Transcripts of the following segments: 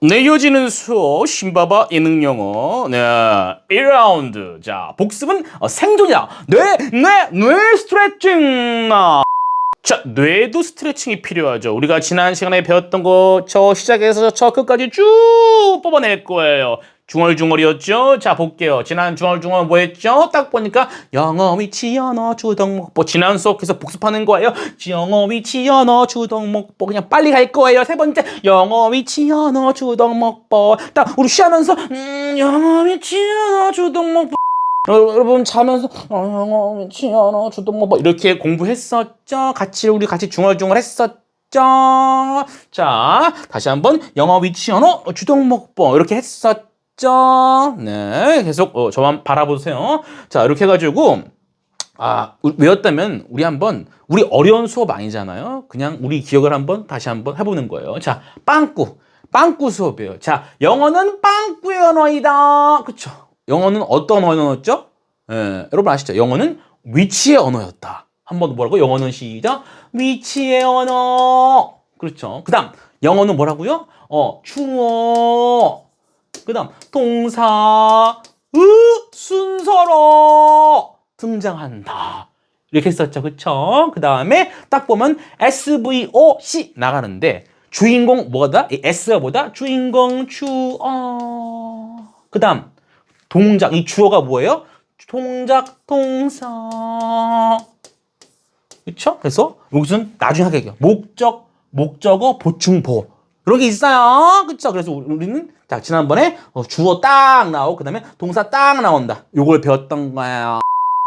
네, 이어지는 수업 신바바 예능 영어. 네, 1라운드. 자 복습은 어, 생존이야 뇌, 뇌, 뇌 스트레칭. 아. 자 뇌도 스트레칭이 필요하죠. 우리가 지난 시간에 배웠던 거 저 시작해서 저 끝까지 쭉 뽑아낼 거예요 중얼중얼이었죠? 자 볼게요. 지난 중얼중얼 뭐 했죠? 딱 보니까 영어 위치 언어 주덕목보. 지난 수업에서 복습하는 거예요. 영어 위치 언어 주덕목보. 그냥 빨리 갈 거예요. 세 번째 영어 위치 언어 주덕목보. 딱 우리 쉬면서 음 영어 위치 언어 주덕목보. 여- 여러분 자면서 어, 영어 위치 언어 주덕목보. 이렇게 공부했었죠? 같이 우리 같이 중얼중얼 했었죠? 자 다시 한번 영어 위치 언어 주덕목보. 이렇게 했었죠 네 계속 어, 저만 바라보세요 자 이렇게 해가지고 아, 우- 외웠다면 우리 한번 우리 어려운 수업 아니잖아요. 그냥 우리 기억을 한번 다시 한번 해보는 거예요. 자, 빵꾸. 빵꾸 수업이에요. 자, 영어는 빵꾸의 언어이다. 그쵸? 영어는 어떤 언어였죠? 예, 여러분 아시죠? 영어는 위치의 언어였다. 한번 뭐라고? 영어는 시작. 위치의 언어. 그렇죠. 그 다음, 영어는 뭐라고요? 어, 주어. 그 다음, 동사. 으, 순서로 등장한다. 이렇게 썼죠. 그쵸? 그 다음에 딱 보면 SVOC 나가는데 주인공 뭐다? 이 S가 뭐다? 주인공 주어. 그 다음 동작. 이 주어가 뭐예요? 동작 동사. 그쵸? 그래서 여기서는 나중에 하게 목적, 목적어, 보충보. 이런 게 있어요. 그쵸? 그래서 우리는 자, 지난번에 어, 주어 딱 나오고 그 다음에 동사 딱 나온다. 요걸 배웠던 거예요.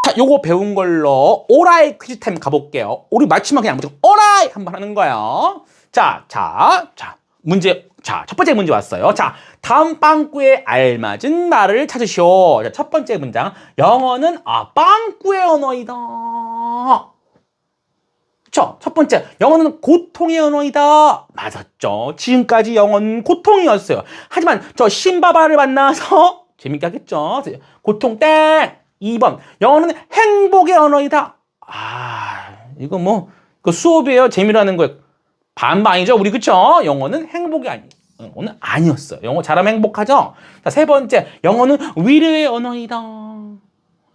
자, 요거 배운 걸로 오라이 퀴즈 타임 가볼게요. 우리 마지막 그냥 무조건 오라이 한번 하는 거예요. 자, 자, 자, 문제. 자, 첫 번째 문제 왔어요. 자, 다음 빵꾸에 알맞은 말을 찾으시오. 자, 첫 번째 문장. 영어는 아, 빵꾸의 언어이다. 그쵸? 첫 번째, 영어는 고통의 언어이다. 맞았죠. 지금까지 영어는 고통이었어요. 하지만 저 신바바를 만나서 재밌게 하겠죠. 고통 땡! 2번, 영어는 행복의 언어이다. 아, 이거 뭐, 그 수업이에요. 재미라는 거예요. 반반이죠. 우리 그쵸? 영어는 행복이 아니, 영어는 아니었어요. 영어 잘하면 행복하죠? 자, 세 번째, 영어는 위로의 언어이다.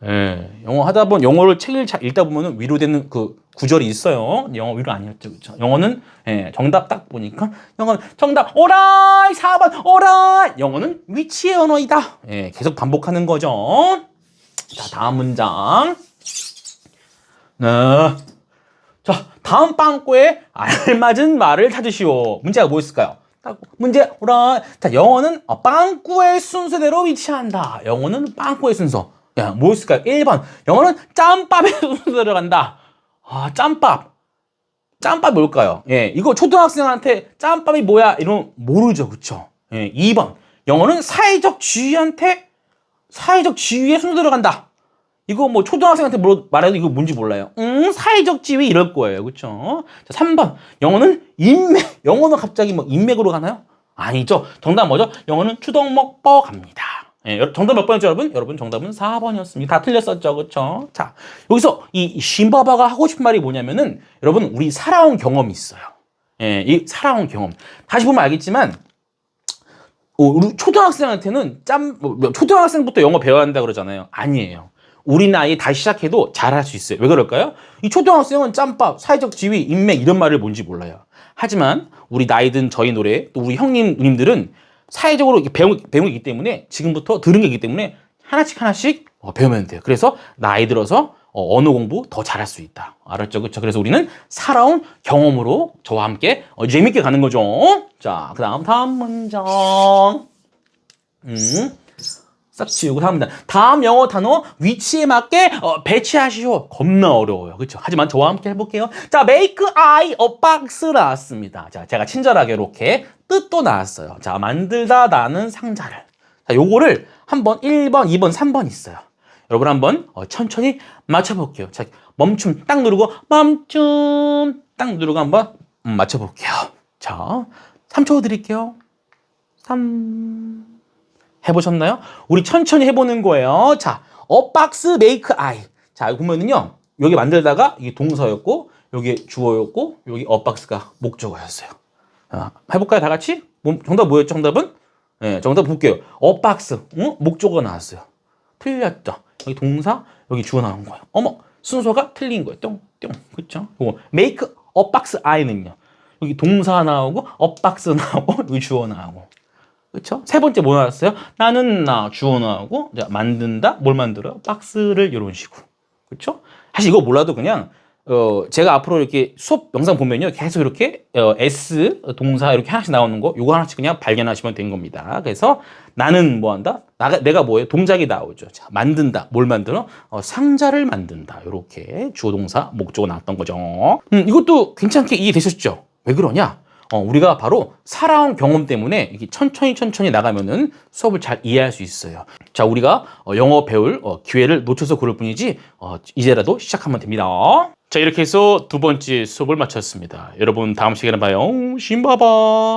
예, 영어 하다 보면 영어를 책을 잘 읽다 보면은 위로되는 그 구절이 있어요. 영어 위로 아니었죠, 그렇죠? 영어는 예, 정답 딱 보니까 영어는 정답 오라이 4번 오라이 영어는 위치의 언어이다. 예, 계속 반복하는 거죠. 자, 다음 문장. 네. 자, 다음 빵꾸에 알맞은 말을 찾으시오. 문제가 뭐였을까요? 딱 문제 오라. 자, 영어는 어, 빵꾸의 순서대로 위치한다. 영어는 빵꾸의 순서. 야, 뭐였을까요? 1번. 영어는 짬밥의 순서대로 간다. 아, 짬밥. 짬밥 뭘까요? 예, 이거 초등학생한테 짬밥이 뭐야? 이러면 모르죠. 그쵸? 예, 2번. 영어는 사회적 지위한테 사회적 지위의 순서대로 간다. 이거 뭐 초등학생한테 물어 말해도 이거 뭔지 몰라요. 음, 사회적 지위 이럴 거예요. 그쵸? 자, 3번. 영어는 인맥. 영어는 갑자기 뭐 인맥으로 가나요? 아니죠. 정답 뭐죠? 영어는 추덕먹 뻐 갑니다. 예, 여- 정답 몇 번이었죠, 여러분? 여러분 정답은 4번이었습니다. 다 틀렸었죠. 그쵸? 자, 여기서 이 신바바가 하고 싶은 말이 뭐냐면은 여러분 우리 살아온 경험이 있어요. 예, 이 살아온 경험. 다시 보면 알겠지만 어, 우리 초등학생한테는 짬, 뭐, 뭐, 초등학생부터 영어 배워야 한다 그러잖아요. 아니에요. 우리 나이 다시 시작해도 잘할 수 있어요. 왜 그럴까요? 이 초등학생은 짬밥, 사회적 지위, 인맥 이런 말을 뭔지 몰라요. 하지만 우리 나이 든 저희 노래, 또 우리 형님, 누님들은 사회적으로 배우, 있기 때문에 지금부터 들은 게 있기 때문에 하나씩 하나씩 어, 배우면 돼요. 그래서 나이 들어서 어, 언어 공부 더 잘할 수 있다. 알았죠? 그렇죠? 그래서 우리는 살아온 경험으로 저와 함께 어, 재밌게 가는 거죠. 자, 그 다음 다음 문장. 음. 다음 문장. 다음 영어 단어 위치에 맞게 어, 배치하시오. 겁나 어려워요. 그렇죠? 하지만 저와 함께 해볼게요. 자, make I a box 나왔습니다. 자, 제가 친절하게 이렇게 뜻도 나왔어요. 자, 만들다 나는 상자를. 자, 요거를 한번 1번, 2번, 3번 있어요. 여러분 한번 어, 천천히 맞춰볼게요. 자, 멈춤 딱 누르고 멈춤 딱 누르고 한번 음, 맞춰볼게요. 자, 3초 드릴게요. 3 해보셨나요? 우리 천천히 해보는 거예요. 자, 어 박스 메이크 아이. 자, 보면은요. 여기 만들다가 이게 동사였고, 여기 주어였고, 여기 어 박스가 목적어였어요. 자, 해볼까요? 다 같이? 뭐, 정답 뭐였죠? 정답은? 예, 정답 볼게요. 어박스. 응? 목조가 나왔어요. 틀렸죠. 여기 동사, 여기 주어 나온 거예요. 어머, 순서가 틀린 거예요. 뿅, 뿅. 그쵸? 요거, make a box I는요. 여기 동사 나오고, a box 나오고, 여기 주어 나오고. 그쵸? 세 번째 뭐 나왔어요? 나는 나, 주어 나오고, 자, 만든다, 뭘 만들어요? 박스를 이런 식으로. 그쵸? 사실 이거 몰라도 그냥, 어, 제가 앞으로 이렇게 수업 영상 보면요. 계속 이렇게, 어, S, 동사 이렇게 하나씩 나오는 거, 요거 하나씩 그냥 발견하시면 되는 겁니다. 그래서 나는 뭐 한다? 나가, 내가 뭐예요? 동작이 나오죠. 자, 만든다. 뭘 만들어? 어, 상자를 만든다. 요렇게 주어 동사, 목적어 나왔던 거죠. 음, 이것도 괜찮게 이해되셨죠? 왜 그러냐? 어, 우리가 바로 살아온 경험 때문에 이렇게 천천히 천천히 나가면은 수업을 잘 이해할 수 있어요. 자, 우리가 어, 영어 배울 어, 기회를 놓쳐서 그럴 뿐이지 어, 이제라도 시작하면 됩니다. 자, 이렇게 해서 두 번째 수업을 마쳤습니다. 여러분 다음 시간에 봐요. 신바바.